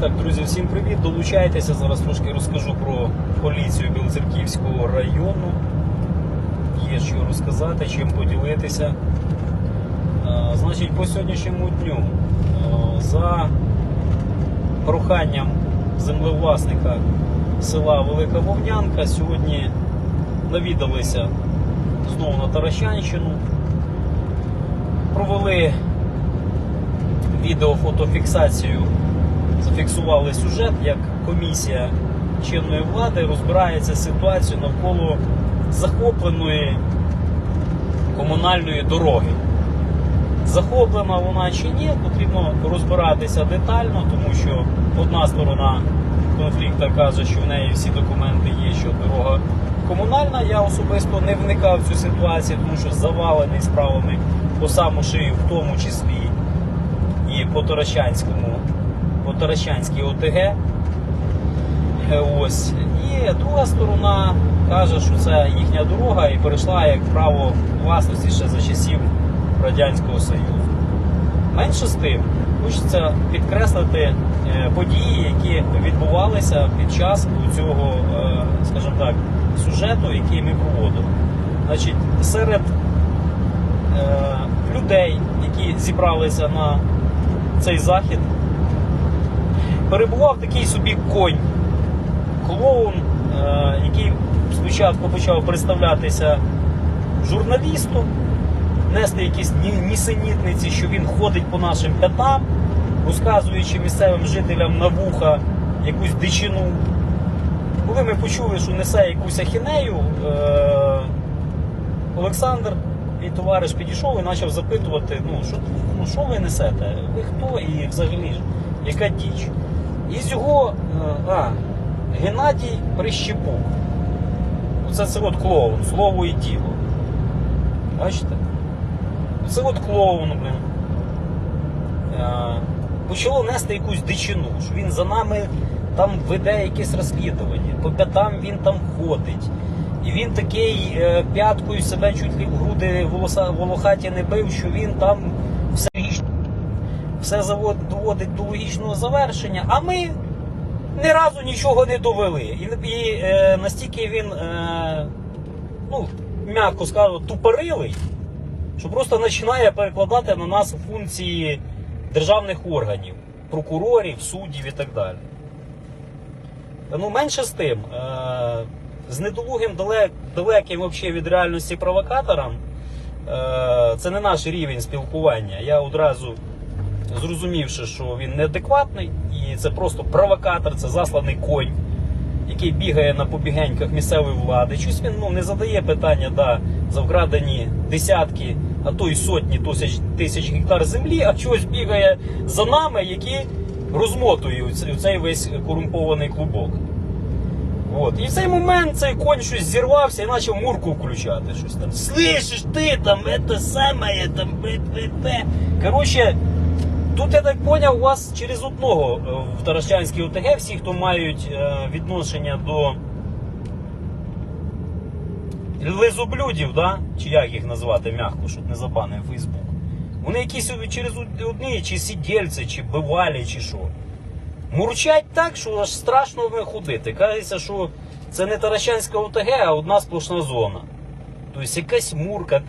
Так, друзі, всім привіт. Долучайтеся. Зараз трошки розкажу про поліцію Білоцерківського району. Є що розказати, чим поділитися. Значить, по сьогоднішньому дню за проханням землевласника села Велика Вовнянка сьогодні навідалися знову на Таращанщину. Провели відеофотофіксацію зафіксували сюжет, як комісія чинної влади розбирається з ситуацією навколо захопленої комунальної дороги. Захоплена вона чи ні, потрібно розбиратися детально, тому що одна сторона конфлікту каже, що в неї всі документи є, що дорога комунальна. Я особисто не вникав в цю ситуацію, тому що завалений справами по саму шию, в тому числі і по Таращанському, по Таращанській ОТГ. Ось. І друга сторона каже, що це їхня дорога і перейшла як право власності ще за часів Радянського Союзу. Менше з тим, хочеться підкреслити е, події, які відбувалися під час цього, е, скажімо так, сюжету, який ми проводили. Значить, серед е, людей, які зібралися на цей захід, перебував такий собі конь, клоун, е, який спочатку почав представлятися журналістом, нести якісь нісенітниці, що він ходить по нашим п'ятам, розказуючи місцевим жителям на вуха якусь дичину. Коли ми почули, що несе якусь ахінею, е, Олександр, мій товариш, підійшов і почав запитувати, ну що, ну, що ви несете? Ви хто і взагалі яка діч? І з його е, а, Геннадій Прищепук. Це, це от клоун, слово і діло. Бачите? Це от клоун, блин. Е, Почало нести якусь дичину, що він за нами там веде якесь розслідування, по п'ятам він там ходить. І він такий е, п'яткою себе чуть ли в груди волоса, волохаті не бив, що він там все доводить до логічного завершення, а ми ні разу нічого не довели. І, і е, настільки він, е, ну, м'яко скажу, тупорилий, що просто починає перекладати на нас функції державних органів, прокурорів, суддів і так далі. Ну, менше з тим, е, з недолугим далек, далеким вообще від реальності провокатором, е, це не наш рівень спілкування. Я одразу зрозумівши, що він неадекватний, і це просто провокатор, це засланий конь, який бігає на побігеньках місцевої влади. Щось він ну, не задає питання да, за вкрадені десятки, а то й сотні тисяч, тисяч гектар землі, а чогось бігає за нами, які розмотують цей- весь корумпований клубок. От. І в цей момент цей конь щось зірвався і почав мурку включати. Щось там. Слышиш, ти там, це саме, там, бе-бе-бе». Коротше, тут я так поняв, у вас через одного е, в Таращанській ОТГ, всі, хто мають е, відношення до лизоблюдів, да? чи як їх назвати м'яко, щоб не забанив Фейсбук. Вони якісь через одні, чи сидільці, чи бивалі, чи що. Мурчать так, що аж страшно в ходити. Кажеться, що це не Таращанська ОТГ, а одна сплошна зона. Тобто якась мурка.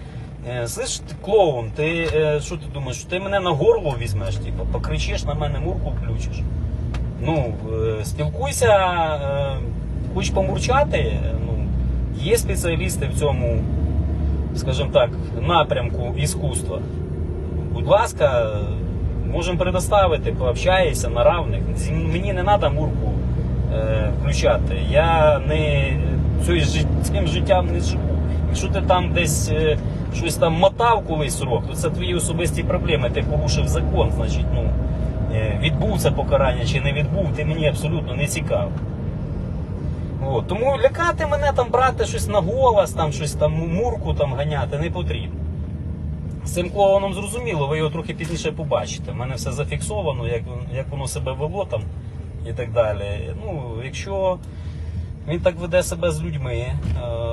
Е, Слиш, ти клоун, ти е, що ти думаєш, ти мене на горло візьмеш, типу, покричиш на мене мурку включиш. Ну, е, спілкуйся, хоч помурчати. Ну, є спеціалісти в цьому, скажімо так, напрямку іскусства. Будь ласка, можемо предоставити, пообщаєшся на равних. Мені не треба мурку включати. Я не цим життям не живу. Якщо ти там десь е, щось там мотав колись рок, то це твої особисті проблеми. Ти порушив закон, значить, ну е, відбув це покарання чи не відбув, ти мені абсолютно не цікаво. От. Тому лякати мене там, брати щось на голос, там щось там мурку там ганяти не потрібно. З цим клоуном зрозуміло, ви його трохи пізніше побачите. У мене все зафіксовано, як, як воно себе вело там і так далі. Ну, якщо він так веде себе з людьми, е,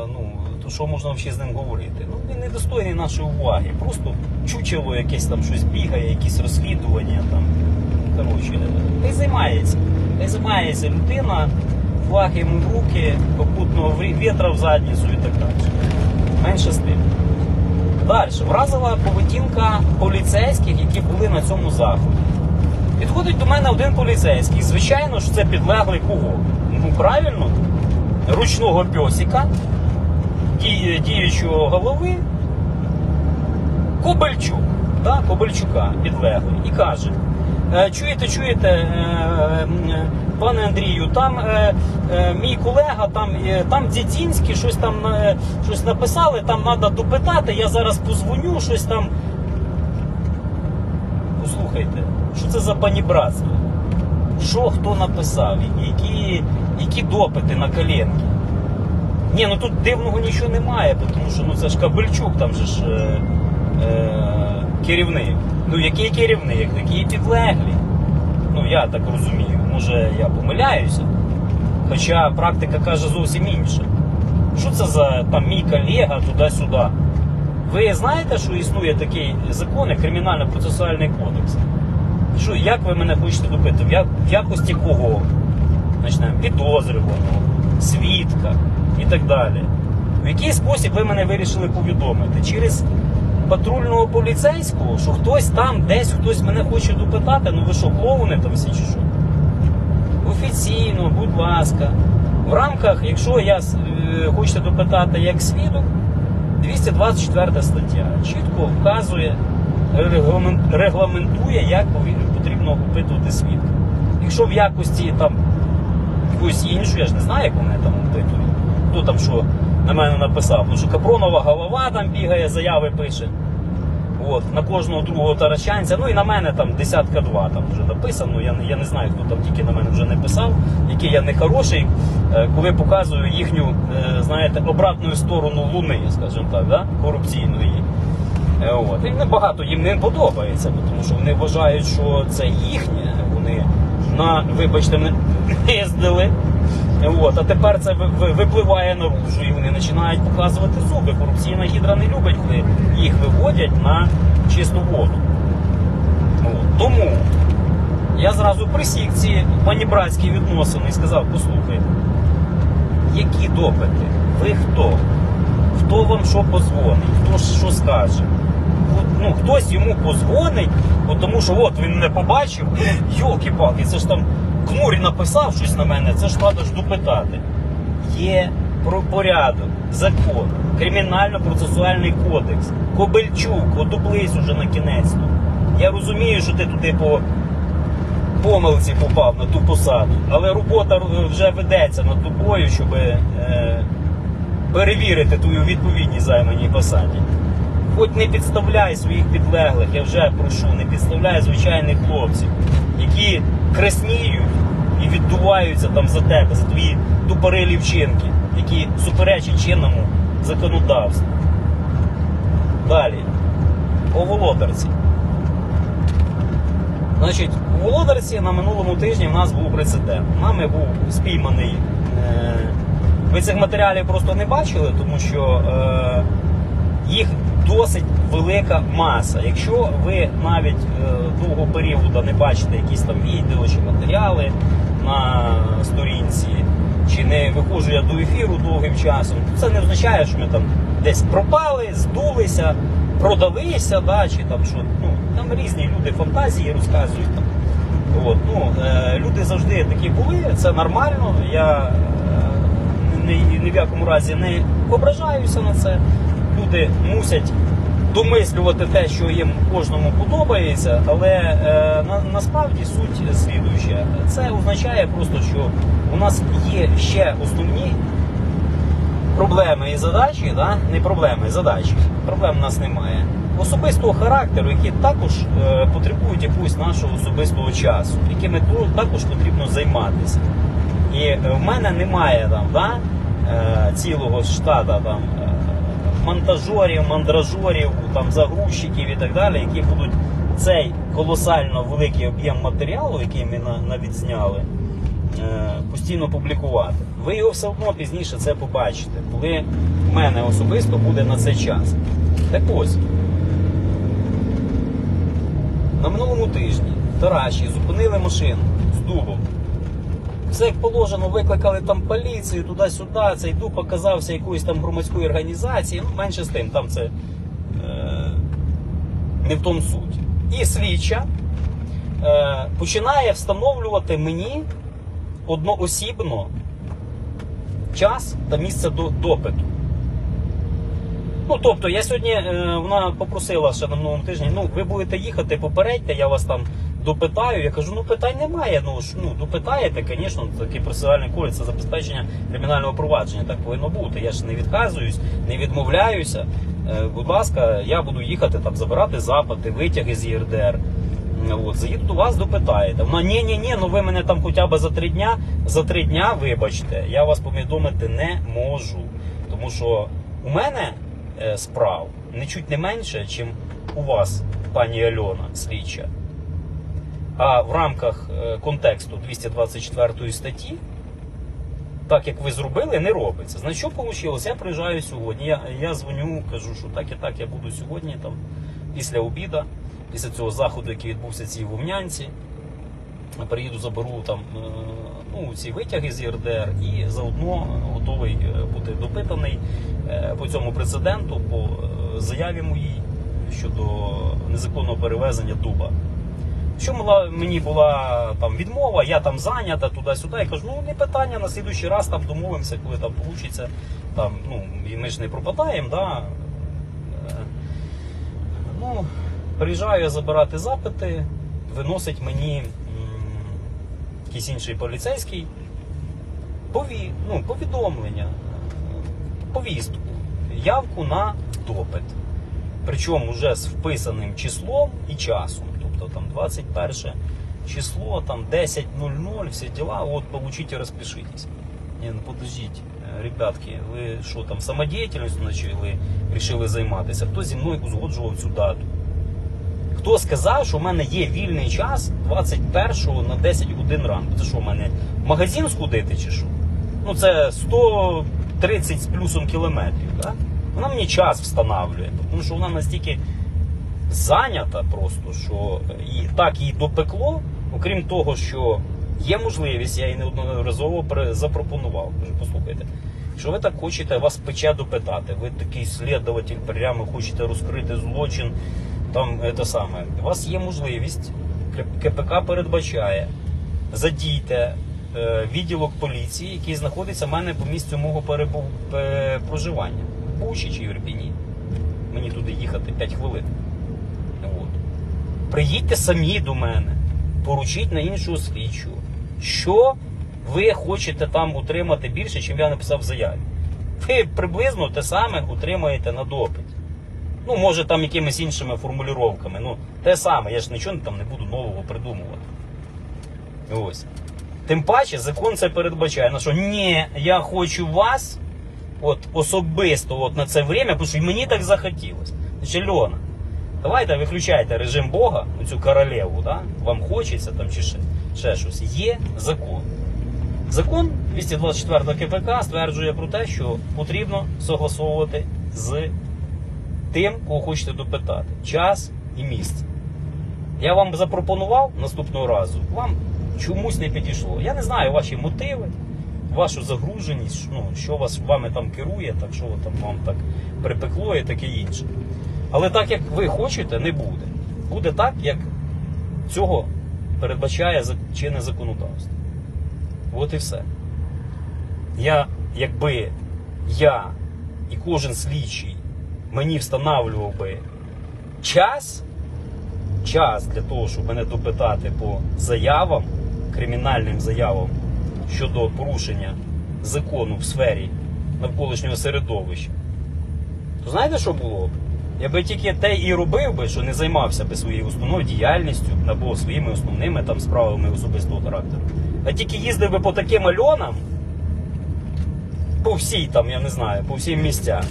ну, то що можна взагалі з ним говорити? Ну, він не достойний нашої уваги. Просто чучело якесь там щось бігає, якісь розслідування там. коротше, й займається. Й займається людина, флаг йому в руки, попутного вітра в задницю і так далі. Менше з тим. Далі, вразила поведінка поліцейських, які були на цьому заході. Підходить до мене один поліцейський. Звичайно ж, це підлеглий кого? Ну правильно, ручного пьосика, діє- діючого голови, Кобальчук, да, Кобальчука підлеглий, і каже: «Е, чуєте, чуєте, е, пане Андрію, там е, мій колега, там, там Дзідзінський щось там щось написали, там треба допитати, я зараз позвоню, щось там. Послухайте, що це за панібратство? Що хто написав? Які, які допити на коленки? Ні, ну тут дивного нічого немає, тому що ну це ж Кабельчук, там же ж е, е, керівник. Ну який керівник, такі підлеглі. Ну я так розумію, може я помиляюся. Хоча практика каже зовсім інше. Що це за там мій колега туди-сюди? Ви знаєте, що існує такий закон, як кримінально-процесуальний кодекс? Що, як ви мене хочете допити? В, в якості кого? Почнемо підозрюваного, свідка і так далі. В який спосіб ви мене вирішили повідомити? Через патрульного поліцейського, що хтось там, десь хтось мене хоче допитати, ну ви що, клоуни там всі чи що? Офіційно, будь ласка. В рамках, якщо я е, хочете допитати як свідок, 224 стаття чітко вказує, регламентує, як потрібно опитувати свідка. Якщо в якості там якоїсь іншої, я ж не знаю, як вони там опитують, хто там що на мене написав, ну що Капронова голова там бігає, заяви пише. От, на кожного другого тарачанця, ну і на мене там десятка два там вже написано. Я, не- я не знаю, хто там тільки на мене вже не писав, який я не хороший, е, коли показую їхню, е, знаєте, обратну сторону луни, скажімо так, да? корупційної. Е, От. І небагато їм не подобається, тому що вони вважають, що це їхнє. Вони на, вибачте, мене їздили. От, а тепер це ви- ви- випливає наружу, і вони починають показувати зуби. Корупційна гідра не любить, коли їх виводять на чисту воду. От. Тому я зразу присік ці панібратські відносини і сказав: послухайте, які допити? Ви хто? Хто вам що позвонить? Хто що скаже? Ну, хтось йому позвонить, тому що от він не побачив, йолки-палки, це ж там Кмурі написав щось на мене, це ж треба ж допитати. Є порядок, закон, кримінально-процесуальний кодекс, Кобельчук, одублись уже на кінець. Я розумію, що ти туди по помилці попав на ту посаду, але робота вже ведеться над тобою, щоб е, перевірити твою відповідність займаній посаді. Хоч не підставляй своїх підлеглих, я вже прошу, не підставляй звичайних хлопців, які кресніють і віддуваються там за тебе, за твої тупорилі вчинки, які суперечать чинному законодавству. Далі, по володарці. Значить, у Володарці на минулому тижні в нас був прецедент. Нами був спійманий. Е, ви цих матеріалів просто не бачили, тому що е, їх досить велика маса. Якщо ви навіть е, довго періоду не бачите якісь там відео чи матеріали на сторінці, чи не виходжу я до ефіру довгим часом, то це не означає, що ми там десь пропали, здулися, продалися, да, чи там що. Ну, там різні люди фантазії розказують. Там. От, ну, е, люди завжди такі були, це нормально. Я е, ні, ні в якому разі не ображаюся на це. Люди мусять домислювати те, що їм кожному подобається, але е, на, насправді суть слідуюча. Це означає просто, що у нас є ще основні проблеми і задачі, да? не проблеми, задачі. Проблем у нас немає. Особистого характеру, які також е, потребують якогось нашого особистого часу, якими також потрібно займатися. І е, в мене немає там да, е, цілого штата там, е, монтажерів, мандражорів, там, загрузчиків і так далі, які будуть цей колосально великий об'єм матеріалу, який ми на- навіть зняли, е, постійно публікувати. Ви його все одно пізніше це побачите, коли в мене особисто буде на це час. Так ось, на минулому тижні в Тараші, зупинили машину з дубом. Все як положено, викликали там поліцію, туди-сюди, цей дуб оказався якоюсь там громадської організації. Ну, менше з тим, там це е, не в тому суть. І слідча е, починає встановлювати мені одноосібно час та місце до допиту. Ну, тобто, я сьогодні, е, вона попросила ще на минулому тижні, ну, ви будете їхати, попередьте, я вас там допитаю. Я кажу, ну питань немає. Ну, ж, ну допитаєте, звісно, такий процесуальний кодекс це забезпечення кримінального провадження. Так повинно бути. Я ж не відказуюсь, не відмовляюся. Е, будь ласка, я буду їхати там забирати запити, витяги з ЄРДР. От, заїду до вас, допитаєте. Вона ні, ні, ні, ну ви мене там хоча б за три дня. За три дня, вибачте, я вас повідомити не можу. Тому що у мене е, справ нічуть не менше, ніж у вас, пані Альона, слідча. А в рамках е, контексту 224 статті, так як ви зробили, не робиться. Значить, що вийшло? Я приїжджаю сьогодні. Я, я дзвоню, кажу, що так і так, я буду сьогодні, там, після обіда, після цього заходу, який відбувся цій Вовнянці. Приїду, заберу там е, ну, ці витяги з ЄРДР і заодно готовий е, бути допитаний по цьому прецеденту, по заяві моїй щодо незаконного перевезення дуба. Що мені була там відмова, я там зайнята туди-сюди. Я кажу, ну не питання, на слідуючий раз там домовимося, коли там вийде. Там, ну, і ми ж не пропадаємо, да. Е, Ну, приїжджаю я забирати запити, виносить мені якийсь інший поліцейський пові, ну, повідомлення, повістку, явку на допит. Причому вже з вписаним числом і часом. Там 21 число, там 10.00, всі діла, от получите, розпишитесь. Ні, ну подождіть, е, ребятки, ви що там самодіяльністю почали вирішили займатися? Хто зі мною узгоджував цю дату? Хто сказав, що в мене є вільний час 21-го на 10 годин ранку? Це що, в мене магазин сходити чи що? Ну це 130 з плюсом кілометрів. Да? Вона мені час встановлює, тому що вона настільки зайнята просто, що і так їй допекло, окрім того, що є можливість, я їй неодноразово запропонував. Кажу, послухайте, якщо ви так хочете, вас пече допитати, ви такий слідователь, прямо хочете розкрити злочин, там це саме. У вас є можливість, КПК передбачає, задійте е, відділок поліції, який знаходиться в мене по місцю мого перебу... проживання. В Бучі чи в Ірпіні. Мені туди їхати 5 хвилин. Приїдьте самі до мене, поручіть на іншого слідчого. Що ви хочете там утримати більше, чим я написав в заяві? Ви приблизно те саме отримаєте на допит. Ну, може, там якимись іншими формулюваннями. Ну, те саме, я ж нічого там не буду нового придумувати. Ось. Тим паче, закон це передбачає. На що ні, я хочу вас от особисто от на це время, тому що мені так захотілося. Значить, Льона, давайте виключайте режим Бога, цю королеву, да? вам хочеться там чи ще, ще щось. Є закон. Закон 224 КПК стверджує про те, що потрібно согласовувати з тим, кого хочете допитати. Час і місце. Я вам запропонував наступного разу, вам чомусь не підійшло. Я не знаю ваші мотиви, вашу загруженість, ну, що вас вами там керує, так що там вам так припекло і таке інше. Але так як ви хочете, не буде. Буде так, як цього передбачає чинне законодавство. От і все. Я, якби я і кожен слідчий мені встановлював би час, час для того, щоб мене допитати по заявам, кримінальним заявам щодо порушення закону в сфері навколишнього середовища, то знаєте, що було б? Я би тільки те і робив би, що не займався би своєю основною діяльністю або своїми основними там справами особистого характеру. А тільки їздив би по таким альонам, по всій там, я не знаю, по всім місцям,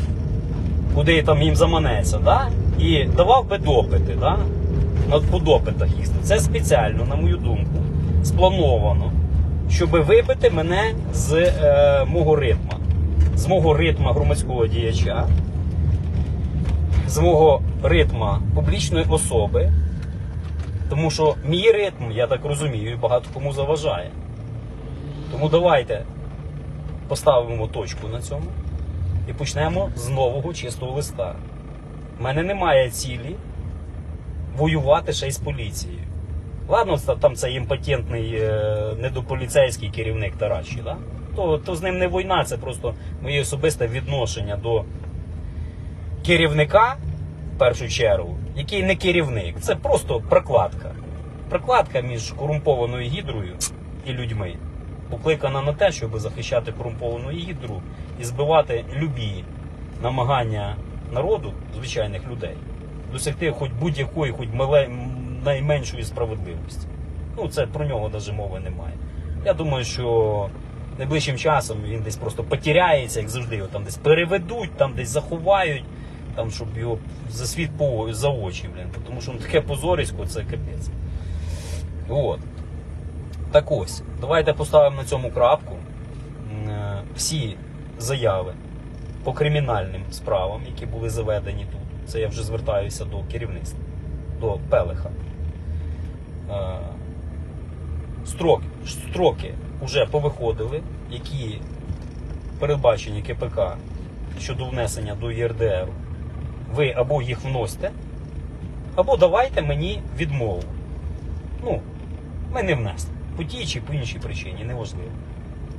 куди там їм заманеться, да? і давав би допити, да? От по допитах їздив. Це спеціально, на мою думку, сплановано, щоб вибити мене з е, мого ритма, з мого ритма громадського діяча, з мого ритма публічної особи, Тому що мій ритм, я так розумію, багато кому заважає. Тому давайте поставимо точку на цьому і почнемо з нового чистого листа. У мене немає цілі воювати ще й з поліцією. Ладно, там цей імпотентний е, недополіцейський керівник Тараші, да? то, то з ним не війна, це просто моє особисте відношення до керівника, в першу чергу, який не керівник. Це просто прокладка. Прокладка між корумпованою гідрою і людьми, покликана на те, щоб захищати корумповану гідру і збивати любі намагання народу, звичайних людей, досягти хоч будь-якої, хоч найменшої справедливості. Ну, це про нього навіть мови немає. Я думаю, що найближчим часом він десь просто потеряється, як завжди, його там десь переведуть, там десь заховають, там, щоб його за світ по за очі, блін. Тому що ну, таке позорисько, це капець. От. Так ось, давайте поставимо на цьому крапку. Е, Всі заяви по кримінальним справам, які були заведені тут. Це я вже звертаюся до керівництва, до Пелеха. Е, Строки, строки вже повиходили, які передбачені КПК щодо внесення до ЄРДР. Ви або їх вносите, або давайте мені відмову. Ну, ми не внесли. По тій чи по іншій причині, неважливо.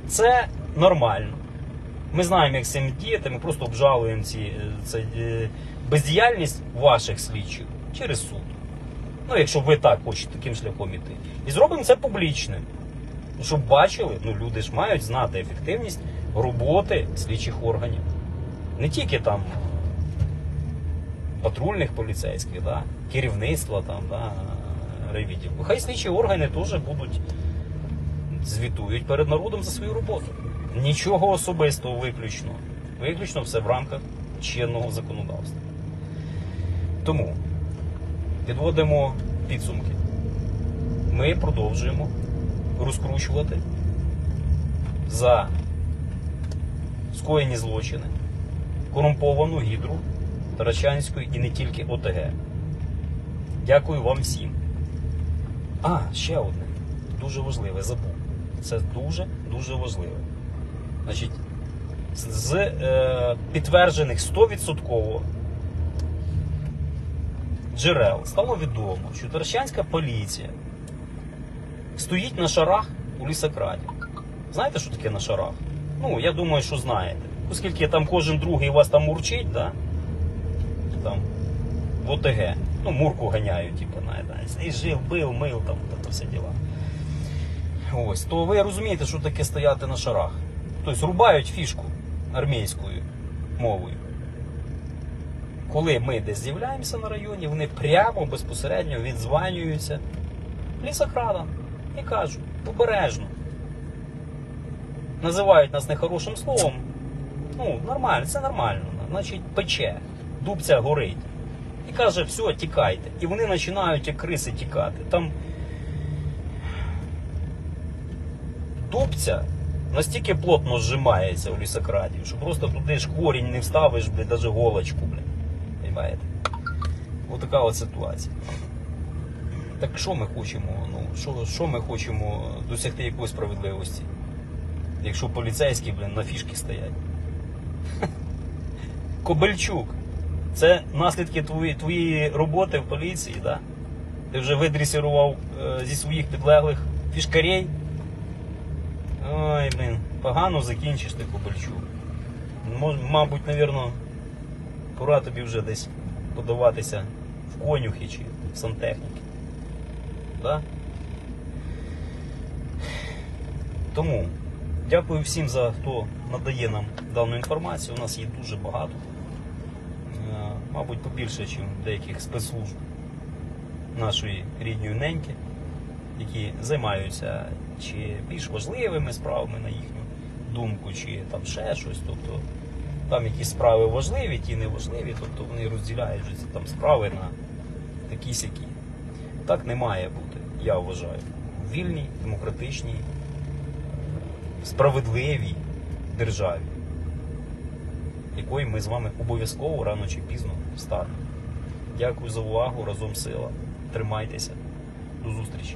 Це нормально. Ми знаємо, як з цим діяти, ми просто обжалуємо ці, е, це, е, бездіяльність ваших слідчих через суд. Ну, якщо ви так хочете таким шляхом іти. І зробимо це публічним. Щоб бачили, ну люди ж мають знати ефективність роботи слідчих органів. Не тільки там патрульних поліцейських, да, керівництва там, да, райвідділу. Хай слідчі органи теж будуть звітують перед народом за свою роботу. Нічого особистого виключно. Виключно все в рамках чинного законодавства. Тому підводимо підсумки. Ми продовжуємо розкручувати за скоєні злочини корумповану гідру Тарачанської і не тільки ОТГ. Дякую вам всім. А, ще одне. Дуже важливе, забув. Це дуже дуже важливе. Значить, з, е, підтверджених 100% джерел стало відомо, що Таращанська поліція стоїть на шарах у лісокраді. Знаєте, що таке на шарах? Ну, я думаю, що знаєте. Оскільки там кожен другий вас там мурчить, да? Там, в ОТГ. Ну, мурку ганяють, типу, знаєте. І жив, бив, мив, там, та все діла. Ось, то ви розумієте, що таке стояти на шарах. Тобто рубають фішку армійською мовою. Коли ми десь з'являємося на районі, вони прямо безпосередньо відзванюються лісокрадам і кажуть, обережно. Називають нас нехорошим словом. Ну, нормально, це нормально. Значить, пече, дубця горить. І каже, все, тікайте. І вони починають як криси тікати. Там дубця настільки плотно зжимається у лісокрадів, що просто туди ж корінь не вставиш, блядь, навіть голочку, блядь. Понимаєте? Ось така от ситуація. Так що ми хочемо? Ну, що, що ми хочемо досягти якоїсь справедливості? Якщо поліцейські, блін, на фішки стоять. Кобельчук. Це наслідки твої, твоєї роботи в поліції? Да? Ти вже видресірував е, зі своїх підлеглих фішкарей. Ой, блін, погано закінчиш ти Кобальчук. Мабуть, навірно, пора тобі вже десь подаватися в конюхи чи в сантехніки. Да? Тому дякую всім за хто надає нам дану інформацію. У нас її дуже багато. Мабуть, побільше, ніж деяких спецслужб нашої рідної неньки які займаються чи більш важливими справами на їхню думку, чи там ще щось. Тобто там якісь справи важливі, ті не важливі, тобто вони розділяють там справи на такі сякі. Так не має бути, я вважаю. Вільній, демократичній, справедливій державі, якої ми з вами обов'язково рано чи пізно обставин. Дякую за увагу. Разом сила. Тримайтеся. До зустрічі.